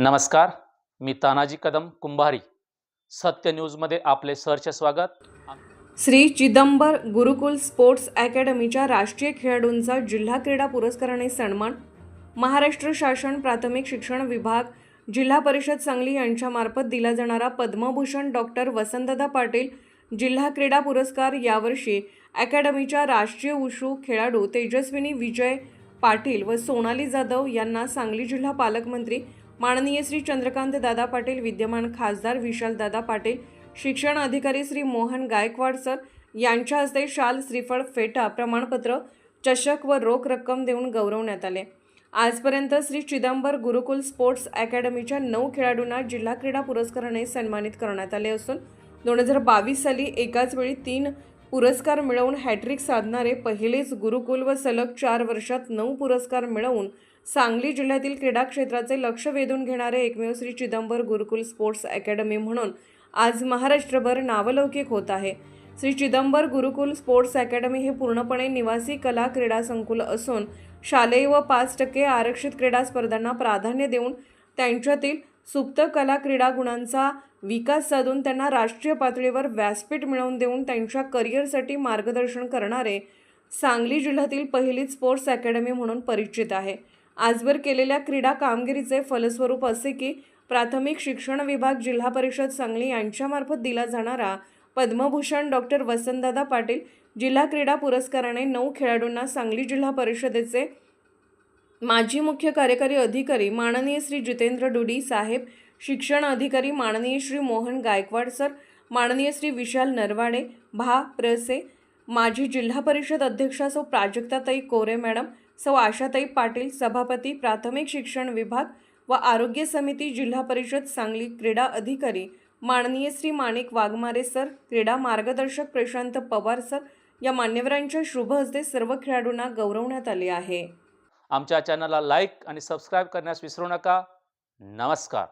नमस्कार मी तानाजी कदम कुंभारी. सत्य न्यूजमध्ये आपले सहर्ष स्वागत. श्री चिदंबर गुरुकुल स्पोर्ट्स अकॅडमीच्या राष्ट्रीय खेळाडूंचा जिल्हा क्रीडा पुरस्काराने सन्मान महाराष्ट्र शासन प्राथमिक शिक्षण विभाग जिल्हा परिषद सांगली यांच्यामार्फत दिला जाणारा पद्मभूषण डॉक्टर वसंतदा पाटील जिल्हा क्रीडा पुरस्कार यावर्षी अकॅडमीच्या राष्ट्रीय उशू खेळाडू तेजस्विनी विजय पाटील व सोनाली जाधव यांना सांगली जिल्हा पालकमंत्री माननीय श्री चंद्रकांत दादा पाटील विद्यमान खासदार विशाल दादा पाटील शिक्षण अधिकारी श्री मोहन गायकवाड सर यांच्या हस्ते शाल श्रीफळ फेटा प्रमाणपत्र चषक व रोख रक्कम देऊन गौरवण्यात आले. आजपर्यंत श्री चिदंबर गुरुकुल स्पोर्ट्स अकॅडमीच्या नऊ खेळाडूंना जिल्हा क्रीडा पुरस्काराने सन्मानित करण्यात आले असून दोन हजार बावीस साली एकाच वेळी तीन पुरस्कार मिळवून हॅट्रिक साधणारे पहिलेच गुरुकुल व सलग चार वर्षात नऊ पुरस्कार मिळवून सांगली जिल्ह्यातील क्रीडा क्षेत्राचे लक्ष वेधून घेणारे एकमेव श्री चिदंबर गुरुकुल स्पोर्ट्स अकॅडमी म्हणून आज महाराष्ट्रभर नावलौकिक होत आहे. श्री चिदंबर गुरुकुल स्पोर्ट्स अकॅडमी हे पूर्णपणे निवासी कला क्रीडा संकुल असून शालेय व पाच टक्के आरक्षित क्रीडा स्पर्धांना प्राधान्य देऊन त्यांच्यातील सुप्त कला क्रीडा गुणांचा विकास साधून त्यांना राष्ट्रीय पातळीवर व्यासपीठ मिळवून देऊन त्यांच्या करिअरसाठी मार्गदर्शन करणारे सांगली जिल्ह्यातील पहिलीच स्पोर्ट्स अकॅडमी म्हणून परिचित आहे. आजवर केलेल्या क्रीडा कामगिरीचे फलस्वरूप असे की प्राथमिक शिक्षण विभाग जिल्हा परिषद सांगली यांच्यामार्फत दिला जाणारा पद्मभूषण डॉक्टर वसंतदादा पाटील जिल्हा क्रीडा पुरस्काराने नऊ खेळाडूंना सांगली जिल्हा परिषदेचे माजी मुख्य कार्यकारी अधिकारी माननीय श्री जितेंद्र डुडी साहेब शिक्षण अधिकारी माननीय श्री मोहन गायकवाड सर माननीय श्री विशाल नरवाडे भा प्रसे माजी जिल्हा परिषद अध्यक्षा सौ प्राजक्ताताई कोरे मॅडम सौ आशाताई पाटील सभापती प्राथमिक शिक्षण विभाग व आरोग्य समिती जिल्हा परिषद सांगली क्रीडा अधिकारी माननीय श्री माणिक वाघमारे सर क्रीडा मार्गदर्शक प्रशांत पवार सर या मान्यवरांच्या शुभ हस्ते सर्व खेळाडूंना गौरवण्यात आले आहे. आमच्या चॅनलला लाईक आणि सबस्क्राईब करण्यास विसरू नका. नमस्कार.